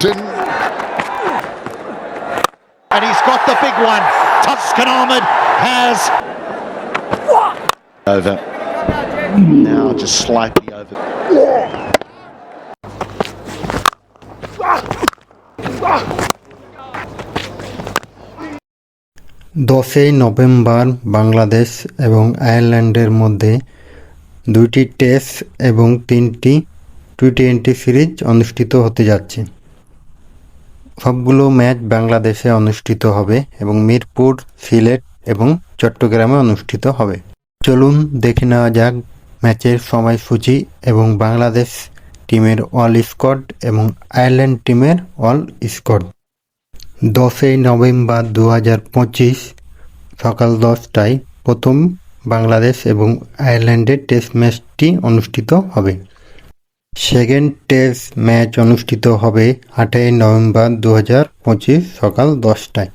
Didn't And he's got the big one. Tuscan Ahmed has over. Now just slightly over. দশই November Bangladesh এবং আয়ারল্যান্ডের মধ্যে দুইটি test এবং তিনটি টি টোয়েন্টি সিরিজ অনুষ্ঠিত হতে যাচ্ছে সবগুলো ম্যাচ বাংলাদেশে অনুষ্ঠিত হবে এবং মিরপুর, সিলেট এবং চট্টগ্রামে অনুষ্ঠিত হবে। চলুন দেখে নেওয়া যাক ম্যাচের সময়সূচি এবং বাংলাদেশ টিমের অল স্কোয়াড এবং আয়ারল্যান্ড টিমের অল স্কোয়াড দশই নভেম্বর দু হাজার পঁচিশ সকাল দশটায় প্রথম বাংলাদেশ এবং আয়ারল্যান্ডের টেস্ট ম্যাচটি অনুষ্ঠিত হবে। সেকেন্ড টেস্ট ম্যাচ অনুষ্ঠিত হবে আটই নভেম্বর দু হাজার পঁচিশ সকাল দশটায়।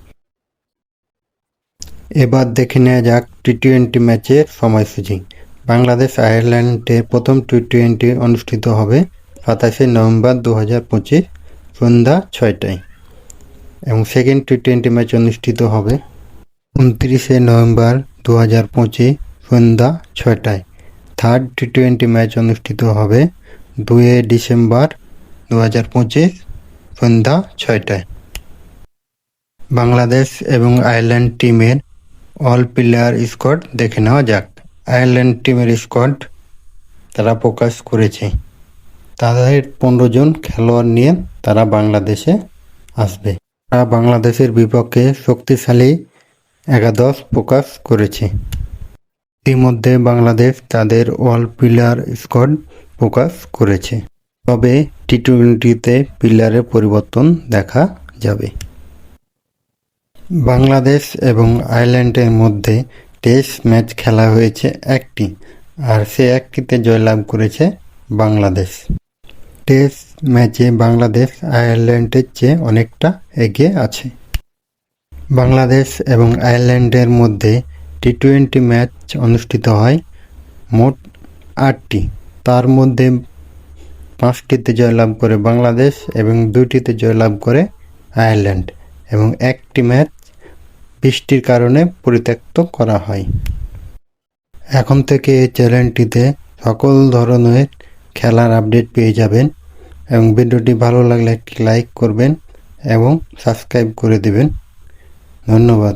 এবার দেখে নেওয়া যাক টি টোয়েন্টি ম্যাচের সময়সূচি। বাংলাদেশ আয়ারল্যান্ডের প্রথম টি টোয়েন্টি অনুষ্ঠিত হবে সাতাশে নভেম্বর দু হাজার পঁচিশ সন্ধ্যা ছয়টায় এবং সেকেন্ড টি টোয়েন্টি ম্যাচ অনুষ্ঠিত হবে উনত্রিশে নভেম্বর দু হাজার পঁচিশ সন্ধ্যা ছয়টায়। থার্ড টি টোয়েন্টি ম্যাচ অনুষ্ঠিত হবে দুয়ে ডিসেম্বর দু হাজার পঁচিশ সন্ধ্যা ছয়টায়। বাংলাদেশ এবং আয়ারল্যান্ড টিমের অল প্লেয়ার স্কোয়াড দেখে নেওয়া যাক। আয়ারল্যান্ড টিমের স্কোয়াড তারা প্রকাশ করেছে। তাদের পনেরো জন খেলোয়াড় নিয়ে তারা বাংলাদেশে আসবে। তারা বাংলাদেশের বিপক্ষে শক্তিশালী একাদশ প্রকাশ করেছে। ইতিমধ্যে বাংলাদেশ তাদের অল প্লেয়ার স্কোয়াড প্রকাশ করেছে। তবে টি টোয়েন্টিতে প্লেয়ারের পরিবর্তন দেখা যাবে। বাংলাদেশ এবং আয়ারল্যান্ডের মধ্যে টেস্ট ম্যাচ খেলা হয়েছে একটি, আর সে একটিতে জয়লাভ করেছে বাংলাদেশ। টেস্ট ম্যাচে বাংলাদেশ আয়ারল্যান্ডের চেয়ে অনেকটা এগিয়ে আছে। বাংলাদেশ এবং আয়ারল্যান্ডের মধ্যে টি টোয়েন্টি ম্যাচ অনুষ্ঠিত হয় মোট আটটি। তার মধ্যে পাঁচটিতে জয়লাভ করে বাংলাদেশ এবং দুইটিতে জয়লাভ করে আয়ারল্যান্ড এবং একটি ম্যাচ বৃষ্টির কারণে পরিত্যক্ত করা হয়। এখন থেকে এই চ্যানেলটিতে সকল ধরনের খেলার আপডেট পেয়ে যাবেন এবং ভিডিওটি ভালো লাগলে একটি লাইক করবেন এবং সাবস্ক্রাইব করে দেবেন। ধন্যবাদ।